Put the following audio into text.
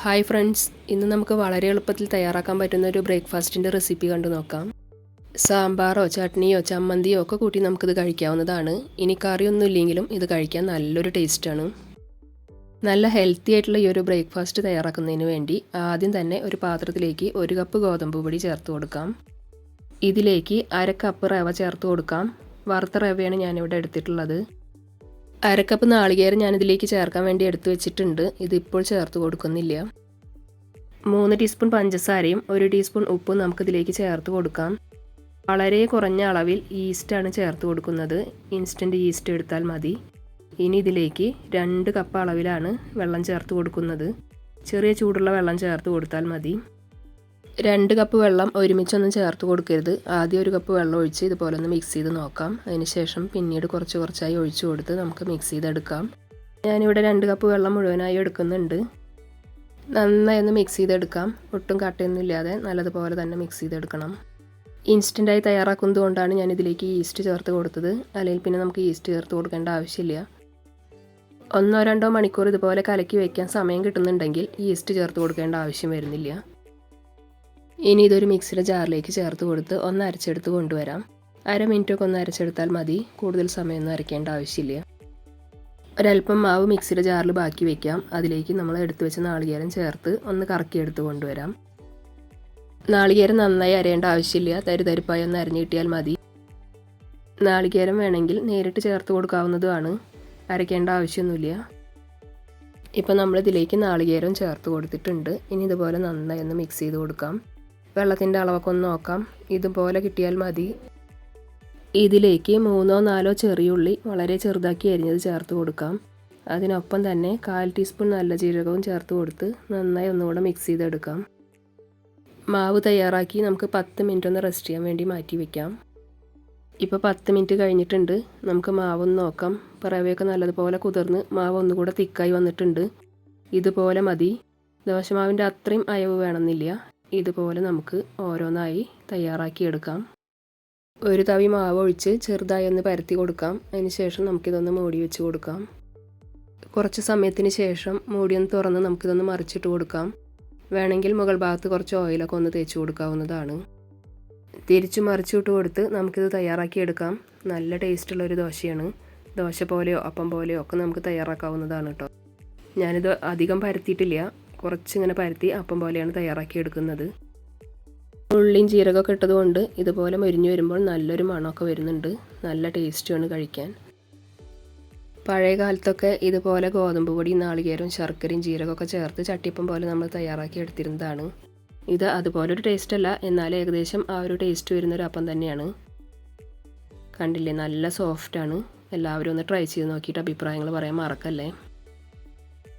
Hi friends ഇന്ന് നമുക്ക് വളരെ എളുപ്പത്തിൽ തയ്യാറാക്കാൻ പറ്റുന്ന ഒരു ബ്രേക്ക്ഫാസ്റ്റിന്റെ റെസിപ്പി കണ്ടു നോക്കാം. സാമ്പാറോ ചട്നിയോ ചമ്മന്തിയോ ഒക്കെ കൂട്ടി നമുക്കിത് കഴിക്കാവുന്നതാണ്. ഇനി കറിയൊന്നും ഇല്ലെങ്കിലും ഇത് കഴിക്കാൻ നല്ലൊരു ടേസ്റ്റാണ്. നല്ല ഹെൽത്തി ആയിട്ടുള്ള ഈ ഒരു ബ്രേക്ക്ഫാസ്റ്റ് തയ്യാറാക്കുന്നതിന് വേണ്ടി ആദ്യം തന്നെ ഒരു പാത്രത്തിലേക്ക് ഒരു കപ്പ് ഗോതമ്പ് പൊടി ചേർത്ത് കൊടുക്കാം. ഇതിലേക്ക് അര കപ്പ് റവ ചേർത്ത് കൊടുക്കാം. വറുത്ത റവയാണ് ഞാനിവിടെ എടുത്തിട്ടുള്ളത്. അരക്കപ്പ് നാളികേരം ഞാനിതിലേക്ക് ചേർക്കാൻ വേണ്ടി എടുത്തു വെച്ചിട്ടുണ്ട്. ഇതിപ്പോൾ ചേർത്ത് കൊടുക്കുന്നില്ല. മൂന്ന് ടീസ്പൂൺ പഞ്ചസാരയും ഒരു ടീസ്പൂൺ ഉപ്പും നമുക്കിതിലേക്ക് ചേർത്ത് കൊടുക്കാം. വളരെ കുറഞ്ഞ അളവിൽ ഈസ്റ്റാണ് ചേർത്ത് കൊടുക്കുന്നത്. ഇൻസ്റ്റന്റ് ഈസ്റ്റ് എടുത്താൽ മതി. ഇനി ഇതിലേക്ക് രണ്ട് കപ്പ് അളവിലാണ് വെള്ളം ചേർത്ത് കൊടുക്കുന്നത്. ചെറിയ ചൂടുള്ള വെള്ളം ചേർത്ത് കൊടുത്താൽ മതി. രണ്ട് കപ്പ് വെള്ളം ഒരുമിച്ചൊന്നും ചേർത്ത് കൊടുക്കരുത്. ആദ്യം ഒരു കപ്പ് വെള്ളം ഒഴിച്ച് ഇതുപോലെ ഒന്ന് മിക്സ് ചെയ്ത് നോക്കാം. അതിനുശേഷം പിന്നീട് കുറച്ച് കുറച്ചായി ഒഴിച്ചു കൊടുത്ത് നമുക്ക് മിക്സ് ചെയ്തെടുക്കാം. ഞാനിവിടെ രണ്ട് കപ്പ് വെള്ളം മുഴുവനായി എടുക്കുന്നുണ്ട്. നന്നായി ഒന്ന് മിക്സ് ചെയ്തെടുക്കാം. ഒട്ടും കട്ടയൊന്നും ഇല്ലാതെ നല്ലതുപോലെ തന്നെ മിക്സ് ചെയ്തെടുക്കണം. ഇൻസ്റ്റന്റായി തയ്യാറാക്കുന്നത് കൊണ്ടാണ് ഞാൻ ഇതിലേക്ക് ഈസ്റ്റ് ചേർത്ത് കൊടുത്തത്. അല്ലെങ്കിൽ പിന്നെ നമുക്ക് ഈസ്റ്റ് ചേർത്ത് കൊടുക്കേണ്ട ആവശ്യമില്ല. ഒന്നോ രണ്ടോ മണിക്കൂർ ഇതുപോലെ കലക്കി വയ്ക്കാൻ സമയം കിട്ടുന്നുണ്ടെങ്കിൽ ഈസ്റ്റ് ചേർത്ത് കൊടുക്കേണ്ട ആവശ്യം വരുന്നില്ല. ഇനി ഇതൊരു മിക്സിയുടെ ജാറിലേക്ക് ചേർത്ത് കൊടുത്ത് ഒന്ന് അരച്ചെടുത്ത് കൊണ്ടുവരാം. അര മിനിറ്റൊക്കെ ഒന്ന് അരച്ചെടുത്താൽ മതി. കൂടുതൽ സമയമൊന്നും അരയ്ക്കേണ്ട ആവശ്യമില്ല. ഒരല്പം മാവ് മിക്സിയുടെ ജാറിൽ ബാക്കി വെക്കാം. അതിലേക്ക് നമ്മൾ എടുത്തു വെച്ച നാളികേരം ചേർത്ത് ഒന്ന് കറക്കിയെടുത്ത് കൊണ്ടുവരാം. നാളികേരം നന്നായി അരയേണ്ട ആവശ്യമില്ല. തരിതരിപ്പായി ഒന്ന് അരഞ്ഞു കിട്ടിയാൽ മതി. നാളികേരം വേണമെങ്കിൽ നേരിട്ട് ചേർത്ത് കൊടുക്കാവുന്നതുമാണ്. അരയ്ക്കേണ്ട ആവശ്യമൊന്നുമില്ല. ഇപ്പം നമ്മളിതിലേക്ക് നാളികേരം ചേർത്ത് കൊടുത്തിട്ടുണ്ട്. ഇനി ഇതുപോലെ നന്നായി ഒന്ന് മിക്സ് ചെയ്ത് കൊടുക്കാം. വെള്ളത്തിന്റെ അളവൊക്കെ ഒന്ന് നോക്കാം. ഇതുപോലെ കിട്ടിയാൽ മതി. ഇതിലേക്ക് മൂന്നോ നാലോ ചെറിയുള്ളി വളരെ ചെറുതാക്കി അരിഞ്ഞത് ചേർത്ത് കൊടുക്കാം. അതിനൊപ്പം തന്നെ കാൽ ടീസ്പൂൺ നല്ല ജീരകവും ചേർത്ത് കൊടുത്ത് നന്നായി ഒന്നുകൂടെ മിക്സ് ചെയ്തെടുക്കാം. മാവ് തയ്യാറാക്കി നമുക്ക് പത്ത് മിനിറ്റ് ഒന്ന് റെസ്റ്റ് ചെയ്യാൻ വേണ്ടി മാറ്റി വയ്ക്കാം ഇപ്പോൾ പത്ത് മിനിറ്റ് കഴിഞ്ഞിട്ടുണ്ട്. നമുക്ക് മാവൊന്ന് നോക്കാം. പിറവയൊക്കെ നല്ലതുപോലെ കുതിർന്ന് മാവ് ഒന്നുകൂടെ തിക്കായി വന്നിട്ടുണ്ട്. ഇതുപോലെ മതി. ദോശമാവിന്റെ അത്രയും അയവ് വേണമെന്നില്ല. ഇതുപോലെ നമുക്ക് ഓരോന്നായി തയ്യാറാക്കിയെടുക്കാം. ഒരു തവി മാവ് ഒഴിച്ച് ചെറുതായി ഒന്ന് പരത്തി കൊടുക്കാം. അതിനുശേഷം നമുക്കിതൊന്ന് മൂടി വെച്ച് കൊടുക്കാം. കുറച്ച് സമയത്തിന് ശേഷം മൂടിയൊന്ന് തുറന്ന് നമുക്കിതൊന്ന് മറിച്ചിട്ട് കൊടുക്കാം. വേണമെങ്കിൽ മുകൾ ഭാഗത്ത് കുറച്ച് ഓയിലൊക്കെ ഒന്ന് തേച്ച് കൊടുക്കാവുന്നതാണ്. തിരിച്ചു മറിച്ചിട്ട് കൊടുത്ത് നമുക്കിത് തയ്യാറാക്കിയെടുക്കാം. നല്ല ടേസ്റ്റുള്ളൊരു ദോശയാണ്. ദോശ പോലെയോ അപ്പം പോലെയോ ഒക്കെ നമുക്ക് തയ്യാറാക്കാവുന്നതാണ് കേട്ടോ. ഞാനിത് അധികം പരത്തിയിട്ടില്ല. കുറച്ചിങ്ങനെ പരത്തി അപ്പം പോലെയാണ് തയ്യാറാക്കി എടുക്കുന്നത്. ഉള്ളിയും ജീരകമൊക്കെ ഇട്ടതുകൊണ്ട് ഇതുപോലെ മൊരിഞ്ഞു വരുമ്പോൾ നല്ലൊരു മണമൊക്കെ വരുന്നുണ്ട്. നല്ല ടേസ്റ്റുമാണ് കഴിക്കാൻ. പഴയ കാലത്തൊക്കെ ഇതുപോലെ ഗോതമ്പ് പൊടി നാളികേരവും ശർക്കരയും ജീരകമൊക്കെ ചേർത്ത് ചട്ടിയപ്പം പോലെ നമ്മൾ തയ്യാറാക്കി എടുത്തിരുന്നതാണ്. ഇത് അതുപോലെ ഒരു ടേസ്റ്റ് അല്ല എന്നാൽ ഏകദേശം ആ ഒരു ടേസ്റ്റ് വരുന്നൊരു അപ്പം തന്നെയാണ്. കണ്ടില്ലേ? നല്ല സോഫ്റ്റാണ് എല്ലാവരും ഒന്ന് ട്രൈ ചെയ്ത് നോക്കിയിട്ട് അഭിപ്രായങ്ങൾ പറയാൻ മറക്കല്ലേ?